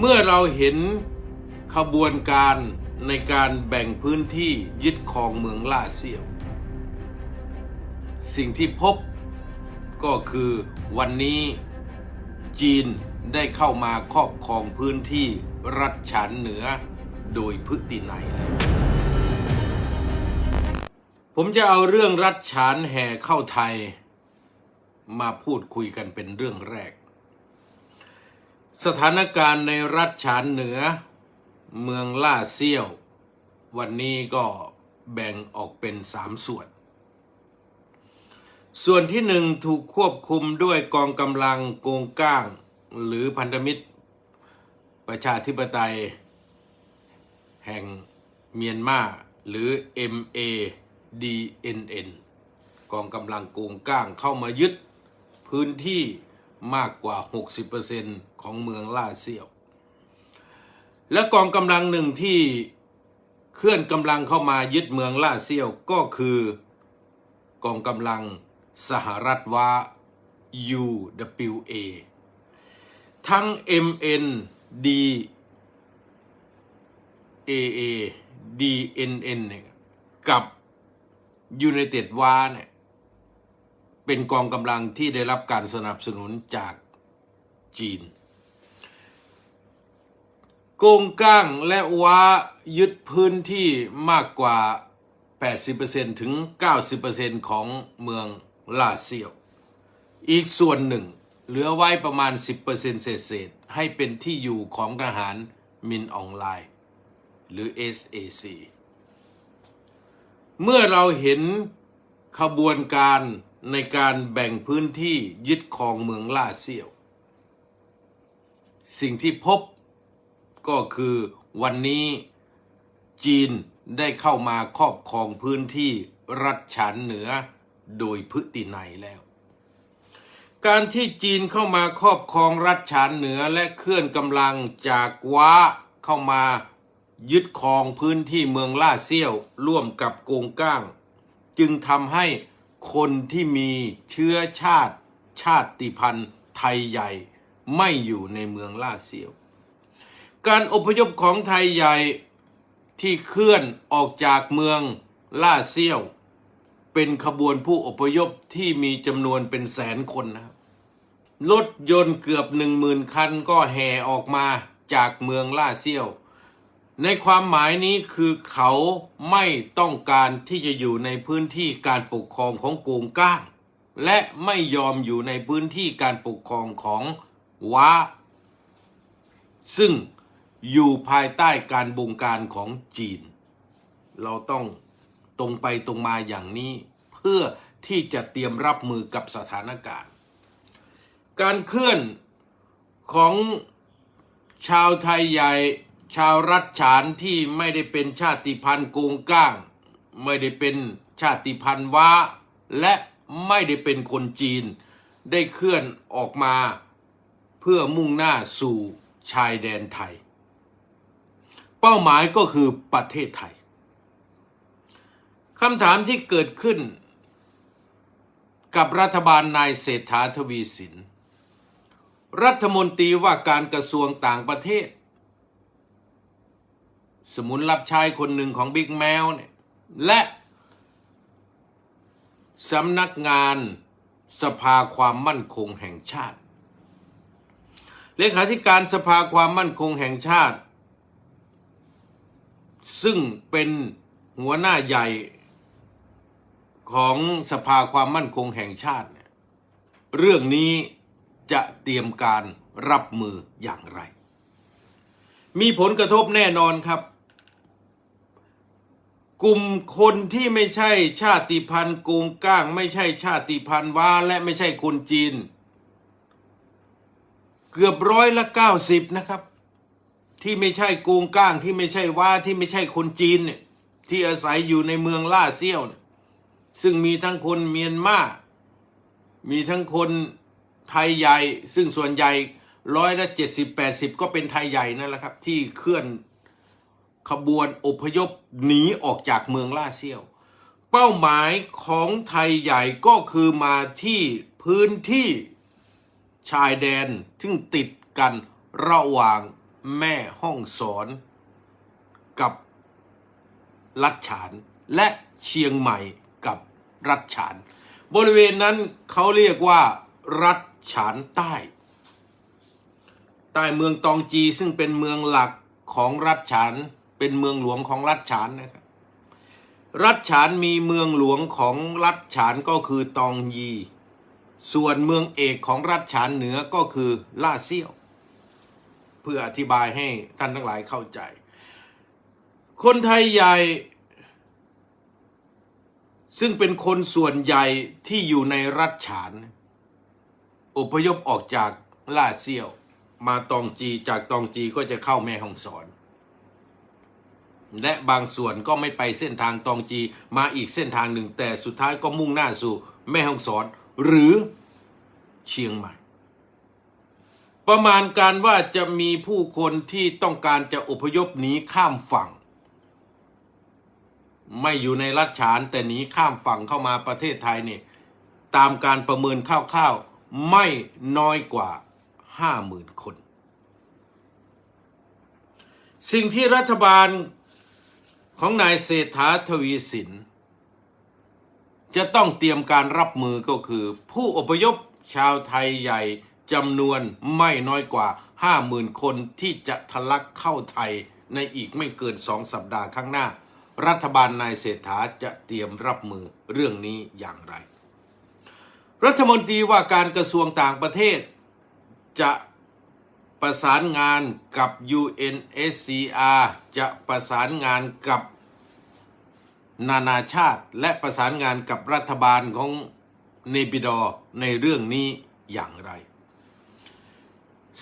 เมื่อเราเห็นขบวนการในการแบ่งพื้นที่ยึดครองเมืองล่าเซียว สิ่งที่พบก็คือวันนี้จีนได้เข้ามาครอบครองพื้นที่รัฐฉานเหนือโดยพฤตินัยผมจะเอาเรื่องรัฐฉานแห่เข้าไทย มาพูดคุยกันเป็นเรื่องแรก สถานการณ์ในรัฐฉานเหนือ เมืองล่าเซี่ยว วันนี้ก็แบ่งออกเป็นสามส่วน ส่วนที่หนึ่งถูกควบคุมด้วยกองกำลังโกงก้าง หรือพันธมิตร ประชาธิปไตย แห่งเมียนมาหรือ MADNN กองกำลังโกงก้างเข้ามายึดพื้นที่มากกว่า 60% ของเมืองล่าเซียว และกองกำลังหนึ่งที่เคลื่อนกำลังเข้ามายึดเมืองล่าเซียวก็คือกองกำลังสหรัฐว่า UWA ทั้ง MN D AA DNN เนี่ยกับ United วาเนี่ยเป็นกองกำลังที่ได้รับการสนับสนุนจากจีน โกงก้างและว้ายึดพื้นที่มากกว่า 80%ถึง 90%ของเมืองลาเซียว อีกส่วนหนึ่ง เหลือไว้ประมาณ 10%เศษๆให้เป็นที่อยู่ของทหารมินออนไลน์ หรือ SAC เมื่อเราเห็นขบวนการในการแบ่งพื้นที่ยึดครองเมืองล่าเซียว สิ่งที่พบ ก็คือวันนี้จีนได้เข้ามาครอบครองพื้นที่รัฐฉานเหนือโดยพฤตินัยแล้ว การที่จีนเข้ามาครอบครองรัฐฉานเหนือและเคลื่อนกำลังจากว้าเข้ามายึดครองพื้นที่เมืองล่าเซี่ยวร่วมกับกงก้าง จึงทำให้คนที่มีเชื้อชาติชาติพันธุ์ไทยใหญ่ไม่อยู่ในเมืองล่าเซียว การอพยพของไทยใหญ่ที่เคลื่อนออกจากเมืองล่าเซี่ยว เป็นขบวนผู้อพยพที่มีจำนวนเป็นแสนคนนะครับรถยนต์เกือบหนึ่งหมื่นคันก็แห่ออกมาจากเมืองล่าเซี่ยว ในความหมายนี้คือเขาไม่ต้องการที่จะอยู่ในพื้นที่การปกครองของโกงก้าง และไม่ยอมอยู่ในพื้นที่การปกครองของว้า ซึ่ง อยู่ภายใต้การบงการของจีน เราต้องตรงไปตรงมาอย่างนี้ เพื่อที่จะเตรียมรับมือกับสถานการณ์ การเคลื่อนของชาวไทยใหญ่ ชาวรัฐฉานที่ไม่ได้เป็นชาติพันธุ์โกงก้าง ไม่ได้เป็นชาติพันธุ์ว้า และไม่ได้เป็นคนจีน ได้เคลื่อนออกมาเพื่อมุ่งหน้าสู่ชายแดนไทย เป้าหมายก็คือประเทศไทยคำถามที่เกิดขึ้น กับรัฐบาลนายเศรษฐาทวีสิน รัฐมนตรีว่าการกระทรวงต่างประเทศ สมุนรับใช้คนหนึ่งของบิ๊กแมวเนี่ยและสำนักงานสภาความมั่นคงแห่งชาติ เลขาธิการสภาความมั่นคงแห่งชาติ ซึ่งเป็นหัวหน้าใหญ่ของสภาความมั่นคงแห่งชาติเนี่ยเรื่องนี้จะเตรียมการรับมืออย่างไร มีผลกระทบแน่นอนครับ กลุ่มคนที่ไม่ใช่ชาติพันธุ์โกงก้าง ไม่ใช่ชาติพันธุ์ว้าและไม่ใช่คนจีน เกือบร้อยละเก้าสิบนะครับ ที่ไม่ใช่โกงก้างที่ไม่ใช่ว้าที่ไม่ใช่คนจีนเนี่ยที่อาศัยอยู่ในเมืองล่าเซี่ยวเนี่ยซึ่งมีทั้งคนเมียนมา มีทั้งคนไทยใหญ่ ซึ่งส่วนใหญ่ร้อยละเจ็ดสิบแปดสิบก็เป็นไทยใหญ่นั่นแหละครับ ที่เคลื่อนขบวนอพยพหนีออกจากเมืองล่าเซี่ยว เป้าหมายของไทยใหญ่ก็คือมาที่พื้นที่ชายแดน ซึ่งติดกันระหว่าง แม่ห้องสอนกับรัฐฉาน และเชียงใหม่กับรัฐฉาน บริเวณนั้นเขาเรียกว่า รัฐฉานใต้ ใต้เมืองตองจีซึ่งเป็นเมืองหลักของรัฐฉาน เป็นเมืองหลวงของรัฐฉานนะครับ รัฐฉานมีเมืองหลวงของรัฐฉานก็คือตองยี ส่วนเมืองเอกของรัฐฉานเหนือก็คือล่าเซี่ยว เพื่ออธิบายให้ท่านทั้งหลายเข้าใจ คนไทยใหญ่ ซึ่งเป็นคนส่วนใหญ่ที่อยู่ในรัฐฉาน อพยพออกจากล่าเซี่ยวมาตองจีจากตองจีก็จะเข้าแม่ฮ่องสอน และบางส่วนก็ไม่ไปเส้นทางตองจีมาอีกเส้นทางหนึ่งแต่สุดท้ายก็มุ่งหน้าสู่แม่ฮ่องสอนหรือเชียงใหม่ ประมาณการว่าจะมีผู้คนที่ต้องการจะอพยพหนีข้ามฝั่ง ไม่อยู่ในรัฐฉานแต่หนีข้ามฝั่งเข้ามาประเทศไทยเนี่ยตามการประเมินคร่าวๆไม่น้อยกว่าห้าหมื่นคน สิ่งที่รัฐบาลของนายเศรษฐาทวีสิน จะต้องเตรียมการรับมือก็คือ ผู้อพยพชาวไทยใหญ่ จำนวนไม่น้อยกว่า 50,000 คนที่จะทะลักเข้าไทยในอีกไม่เกินสองสัปดาห์ข้างหน้า รัฐบาลนายเศรษฐาจะเตรียมรับมือเรื่องนี้อย่างไร รัฐมนตรีว่าการกระทรวงต่างประเทศ จะประสานงานกับ UNSCR จะประสานงานกับนานาชาติ และประสานงานกับรัฐบาลของเนปิดอในเรื่องนี้อย่างไร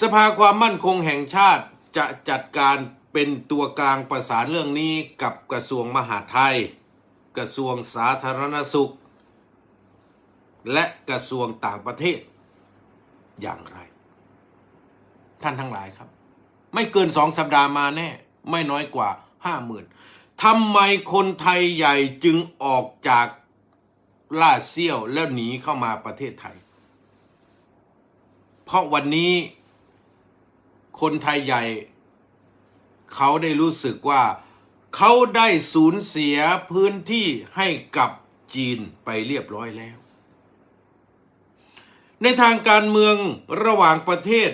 สภาความมั่นคงแห่งชาติจะจัดการเป็นตัวกลางประสานเรื่องนี้กับกระทรวงมหาดไทย กระทรวงสาธารณสุข และกระทรวงต่างประเทศ อย่างไร ท่านทั้งหลายครับ ไม่เกินสองสัปดาห์มาแน่ ไม่น้อยกว่าห้าหมื่นทำไมคนไทยใหญ่จึงออกจากลาเซียวแล้วหนีเข้ามาประเทศไทย เพราะวันนี้ คนไทยใหญ่ เขาได้รู้สึกว่า เขาได้สูญเสียพื้นที่ให้กับจีนไปเรียบร้อยแล้ว ในทางการเมืองระหว่างประเทศ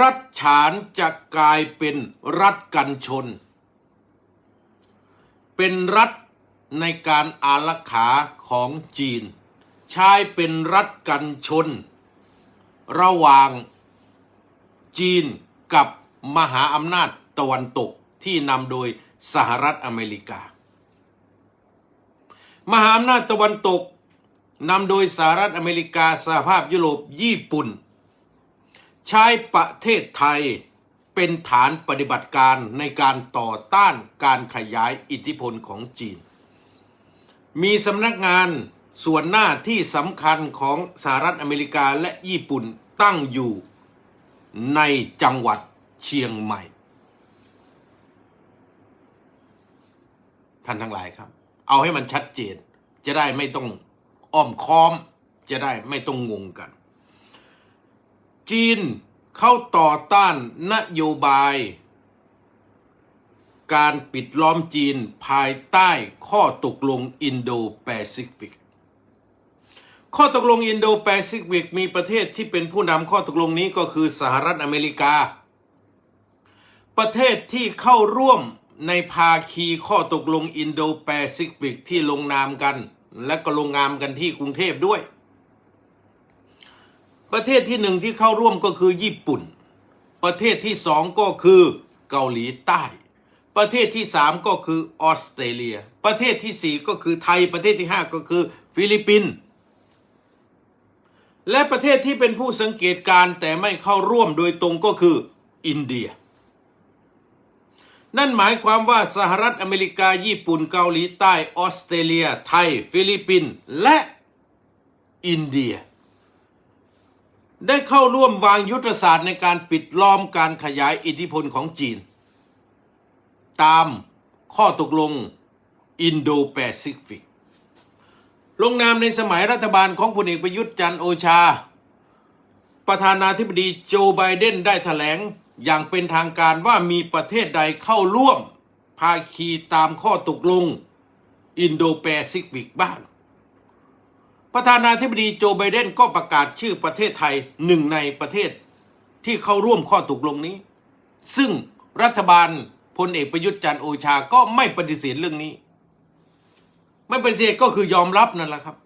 รัฐฉานจะกลายเป็นรัฐกันชน เป็นรัฐในการอารักขาของจีน ใช้เป็นรัฐกันชน ระหว่างจีน กับมหาอำนาจตะวันตกที่นำโดยสหรัฐอเมริกา มหาอำนาจตะวันตกนำโดยสหรัฐอเมริกาสหภาพยุโรปญี่ปุ่น ใช้ประเทศไทยเป็นฐานปฏิบัติการในการต่อต้านการขยายอิทธิพลของจีน มีสำนักงานส่วนหน้าที่สำคัญของสหรัฐอเมริกาและญี่ปุ่นตั้งอยู่ ในจังหวัดเชียงใหม่ ท่านทั้งหลายครับ เอาให้มันชัดเจน จะได้ไม่ต้องอ้อมค้อม จะได้ไม่ต้องงงกัน จีนเข้าต่อต้านนโยบาย การปิดล้อมจีนภายใต้ข้อตกลงอินโดแปซิฟิก ข้อตกลงอินโดแปซิฟิกมีประเทศที่เป็นผู้นำข้อตกลงนี้ก็คือสหรัฐอเมริกา ประเทศที่เข้าร่วมในภาคีข้อตกลงอินโดแปซิฟิกที่ลงนามกัน และก็ลงนามกันที่กรุงเทพด้วย ประเทศที่หนึ่งที่เข้าร่วมก็คือญี่ปุ่น ประเทศที่สองก็คือเกาหลีใต้ ประเทศที่สามก็คือออสเตรเลีย ประเทศที่สี่ก็คือไทยประเทศที่ห้าก็คือฟิลิปปินส์ และประเทศที่เป็นผู้สังเกตการ์แต่ไม่เข้าร่วมโดยตรงก็คืออินเดีย นั่นหมายความว่าสหรัฐอเมริกาญี่ปุ่นเกาหลีใต้ออสเตรเลีย ไทย ฟิลิปปินส์และอินเดีย ได้เข้าร่วมวางยุทธศาสตร์ในการปิดล้อมการขยายอิทธิพลของจีน ตามข้อตกลงอินโดแปซิฟิก ลงนามในสมัยรัฐบาลของพลเอกประยุทธ์จันโอชา ประธานาธิบดีโจไบเดนได้ถแถลงอย่างเป็นทางการว่ามีประเทศใดเข้าร่วม ภาคีตามข้อตกลง อินโดแปซิฟิกบ้าง ประธานาธิบดีโจไบเดนก็ประกาศชื่อประเทศไทยหนึ่งในประเทศที่เข้าร่วมข้อตกลงนี้ ซึ่งรัฐบาลพลเอกประยุทธ์จันโอชาก็ไม่ปฏิเสธเรื่องนี้ ไม่ปฏิเสธก็คือยอมรับนั่นแหละครับ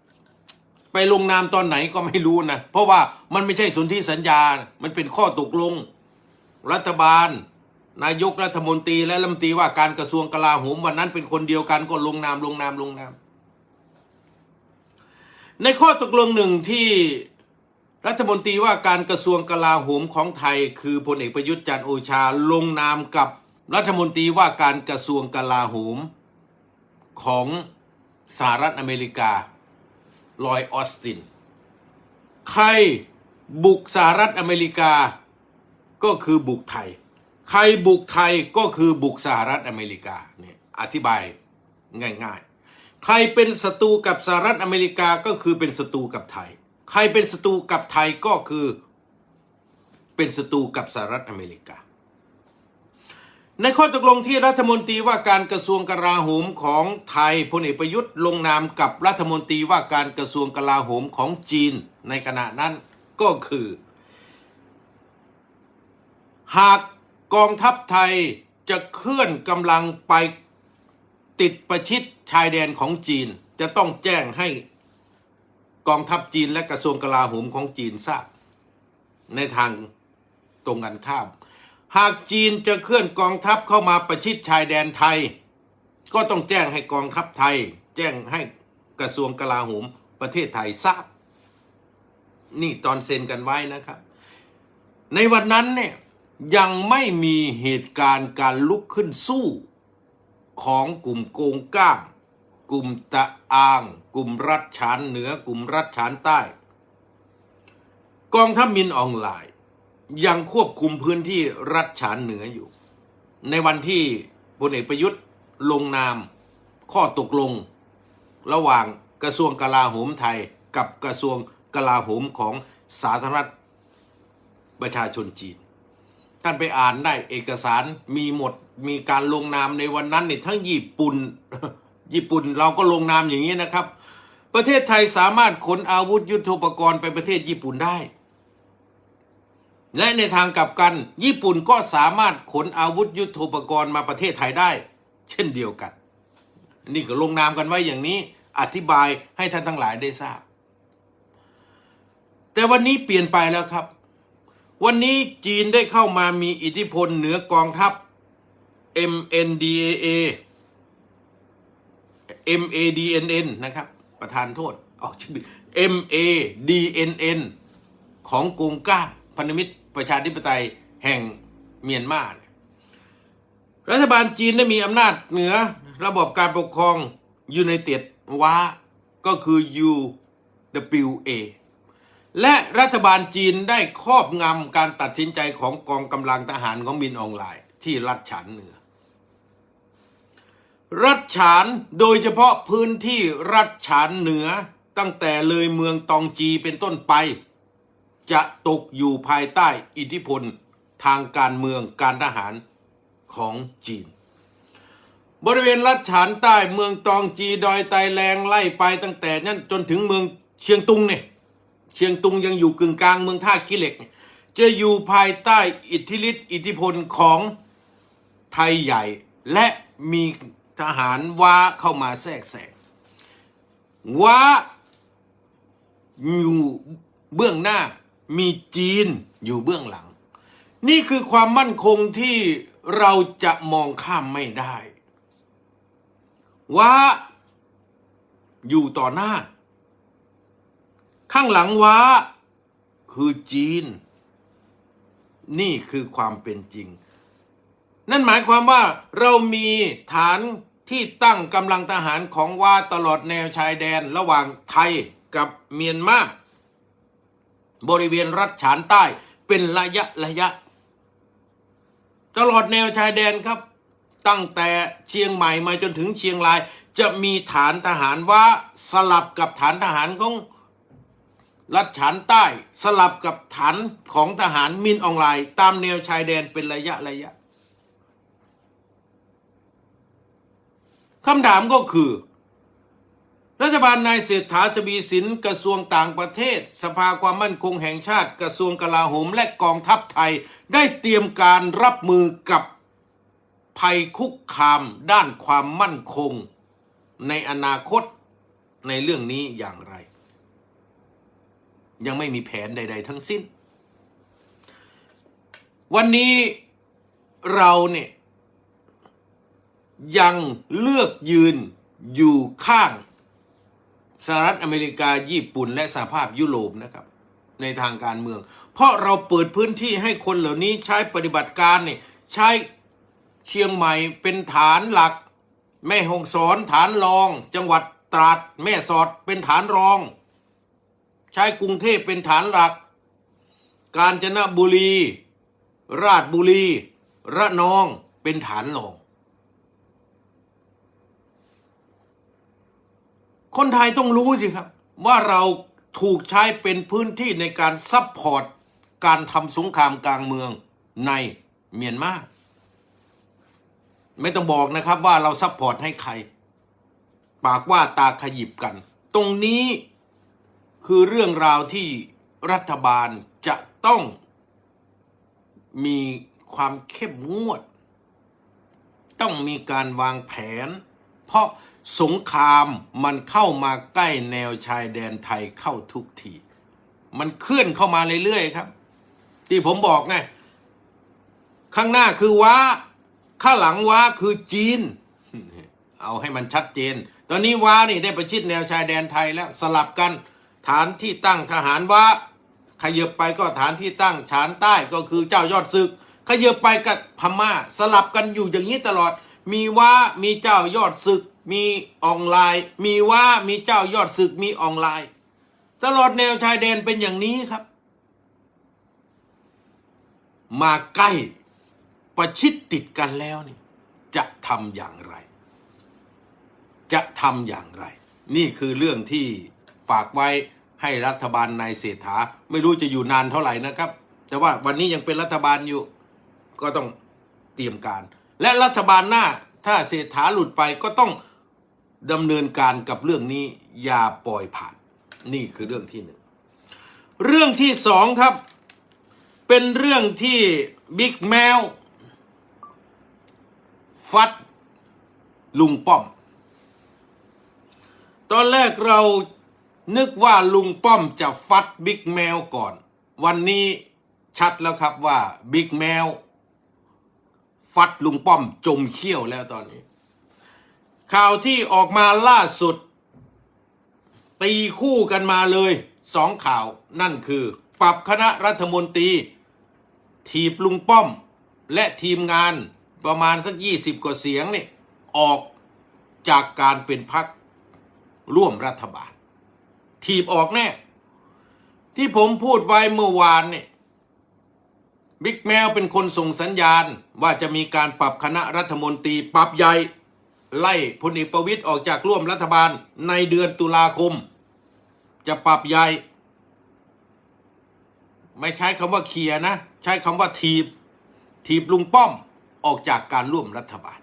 ไปลงนามตอนไหนก็ไม่รู้นะ เพราะว่ามันไม่ใช่สนธิสัญญา มันเป็นข้อตกลง รัฐบาล นายกรัฐมนตรีและรัฐมนตรีว่าการกระทรวงกลาโหมวันนั้นเป็นคนเดียวกันก็ลงนามลงนามลงนาม ในข้อตกลงหนึ่งที่รัฐมนตรีว่าการกระทรวงกลาโหมของไทย คือพลเอกประยุทธ์จันทร์โอชาลงนามกับรัฐมนตรีว่าการกระทรวงกลาโหมของ สหรัฐอเมริกา ลอยออสติน ใครบุกสหรัฐอเมริกา ก็คือบุกไทย ใครบุกไทยก็คือบุกสหรัฐอเมริกาเนี่ยอธิบายง่ายๆ ใครเป็นศัตรูกับสหรัฐอเมริกาก็คือเป็นศัตรูกับไทย ใครเป็นศัตรูกับไทยก็คือเป็นศัตรูกับสหรัฐอเมริกา ในข้อตกลงที่รัฐมนตรีว่าการกระทรวงกลาโหมของไทยพลเอกประยุทธ์ลงนามกับรัฐมนตรีว่าการกระทรวงกลาโหมของจีนในขณะนั้นก็คือ หากกองทัพไทยจะเคลื่อนกำลังไปติดประชิดชายแดนของจีน จะต้องแจ้งให้กองทัพจีนและกระทรวงกลาโหมของจีนทราบในทางตรงกันข้าม หากจีนจะเคลื่อนกองทัพเข้ามาประชิดชายแดนไทย ก็ต้องแจ้งให้กองทัพไทย แจ้งให้กระทรวงกลาโหมประเทศไทยทราบ นี่ตอนเซ็นกันไว้นะครับ ในวันนั้นเนี่ยยังไม่มีเหตุการณ์การลุกขึ้นสู้ของกลุ่มโกงก้าง กลุ่มตะอาง กลุ่มรัฐฉานเหนือกลุ่มรัฐฉานใต้ กองทัพมินออนไลน ยังควบคุมพื้นที่รัฐฉานเหนืออยู่ ในวันที่พลเอกประยุทธ์ลงนาม ข้อตกลง ระหว่างกระทรวงกลาโหมไทยกับกระทรวงกลาโหมของสาธารณรัฐประชาชนจีน ท่านไปอ่านได้เอกสารมีหมดมีการลงนามในวันนั้นเนี่ยทั้งญี่ปุ่นญี่ปุ่นเราก็ลงนามอย่างนี้นะครับ ประเทศไทยสามารถขนอาวุธยุทโธปกรณ์ไปประเทศญี่ปุ่นได้ และในทางกลับกัน ญี่ปุ่นก็สามารถขนอาวุธยุทโธปกรณ์มาประเทศไทยได้ เช่นเดียวกัน นี่ก็ลงนามกันไว้อย่างนี้อธิบายให้ท่านทั้งหลายได้ทราบ แต่วันนี้เปลี่ยนไปแล้วครับ วันนี้จีนได้เข้ามามีอิทธิพลเหนือกองทัพ MNDAA MADNN นะครับ ประธานโทษออกชื่อ MADNN ของกงก้าพันธมิตร ประชาธิปไตยแห่งเมียนมารัฐบาลจีนได้มีอำนาจเหนือระบบการปกครองยูไนเต็ดว้าก็คือ UWA และรัฐบาลจีนได้ครอบงำการตัดสินใจของกองกำลังทหารของมินออนไลน์ที่รัฐฉานเหนือ รัฐฉานโดยเฉพาะพื้นที่รัฐฉานเหนือตั้งแต่เลยเมืองตองจีเป็นต้นไป จะตกอยู่ภายใต้อิทธิพลทางการเมืองการทหารของจีน บริเวณรัฐฉานใต้เมืองตองจีดอยไตแรงไล่ไปตั้งแต่นั้นจนถึงเมืองเชียงตุงเนี่ยเชียงตุงยังอยู่กึ่งกลางเมืองท่าขี้เหล็ก จะอยู่ภายใต้อิทธิฤทธิอิทธิพลของไทยใหญ่และมีทหารว้าเข้ามาแทรกแซงว้าอยู่เบื้องหน้า มีจีนอยู่เบื้องหลัง นี่คือความมั่นคงที่เราจะมองข้ามไม่ได้ว้าอยู่ต่อหน้า ข้างหลังว้าคือจีน นี่คือความเป็นจริง นั่นหมายความว่าเรามีฐานที่ตั้งกำลังทหารของว้าตลอดแนวชายแดนระหว่างไทยกับเมียนมา บริเวณรัฐฉานใต้เป็นระยะระยะ ตลอดแนวชายแดนครับ ตั้งแต่เชียงใหม่มาจนถึงเชียงราย จะมีฐานทหารว่าสลับกับฐานทหารของรัฐฉานใต้สลับกับฐานของทหารมินออนไลน์ ตามแนวชายแดนเป็นระยะระยะคำถามก็คือ รัฐบาลนายเศรษฐาทวีสินกระทรวงต่างประเทศ สภาความมั่นคงแห่งชาติ กระทรวงกลาโหมและกองทัพไทย ได้เตรียมการรับมือกับภัยคุกคามด้านความมั่นคง ในอนาคตในเรื่องนี้อย่างไร ยังไม่มีแผนใด ๆ ทั้งสิ้น วันนี้เราเนี่ยยังเลือกยืนอยู่ข้าง สหรัฐอเมริกาญี่ปุ่น และสหภาพยุโรปนะครับ ในทางการเมือง เพราะเราเปิดพื้นที่ให้คนเหล่านี้ใช้ปฏิบัติการเนี่ยใช้เชียงใหม่เป็นฐานหลัก แม่ฮองสอนฐานรอง จังหวัดตราดแม่สอดเป็นฐานรอง ใช้กรุงเทพเป็นฐานหลัก กาญจนบุรี ราชบุรี ระนองเป็นฐานรอง คนไทยต้องรู้สิครับ ว่าเราถูกใช้เป็นพื้นที่ในการซัพพอร์ตการทำสงครามกลางเมืองในเมียนมาไม่ต้องบอกนะครับว่าเราซัพพอร์ตให้ใคร ปากว่าตาขยิบกัน ตรงนี้คือเรื่องราวที่รัฐบาลจะต้องมีความเข้มงวด ต้องมีการวางแผน เพราะสงครามมันเข้ามาใกล้แนวชายแดนไทยเข้าทุกที มันเคลื่อนเข้ามาเรื่อยๆครับ ที่ผมบอกไงข้างหน้าคือว้า ข้างหลังว้าคือจีน เอาให้มันชัดเจน ตอนนี้ว้านี่ได้ประชิดแนวชายแดนไทยแล้วสลับกันฐานที่ตั้งทหารว้าขยับไปก็ฐานที่ตั้งฐานใต้ก็คือเจ้ายอดศึกขยับไปกับพม่า สลับกันอยู่อย่างนี้ตลอด มีว่ามีเจ้ายอดศึก มีออนไลน์ มีว่ามีเจ้ายอดศึกมีออนไลน์ ตลอดแนวชายแดนเป็นอย่างนี้ครับ มาใกล้ประชิดติดกันแล้วนี่จะทำอย่างไร จะทำอย่างไร นี่คือเรื่องที่ฝากไว้ให้รัฐบาลนายเศรษฐาไม่รู้จะอยู่นานเท่าไหร่นะครับ แต่ว่าวันนี้ยังเป็นรัฐบาลอยู่ ก็ต้องเตรียมการ และรัฐบาลหน้าถ้าเศรษฐาหลุดไปก็ต้องดำเนินการกับเรื่องนี้อย่าปล่อยผ่าน นี่คือเรื่องที่หนึ่งเรื่องที่สองครับ เป็นเรื่องที่บิ๊กแมว ฟัดลุงป้อม ตอนแรกเรานึกว่าลุงป้อมจะฟัดบิ๊กแมวก่อน วันนี้ชัดแล้วครับว่าบิ๊กแมว ฟัดลุงป้อมจมเขี้ยวแล้วตอนนี้ ข่าวที่ออกมาล่าสุด ตีคู่กันมาเลยสองข่าวนั่นคือ ปรับคณะรัฐมนตรี ทีบลุงป้อม และทีมงานประมาณสักยี่สิบกว่าเสียงนี่ออกจากการเป็นพักร่วมรัฐบาล ทีบออกแน่ ที่ผมพูดไว้เมื่อวานเนี่ย บิ๊กแมวเป็นคนส่งสัญญาณว่าจะมีการปรับคณะรัฐมนตรีปรับใหญ่ ไล่พลเอกประวิตยออกจากร่วมรัฐบาลในเดือนตุลาคม จะปรับใหญ่ ไม่ใช้คำว่าเคลียนะ ใช้คำว่าทีบ ทีบลุงป้อมออกจากการร่วมรัฐบาล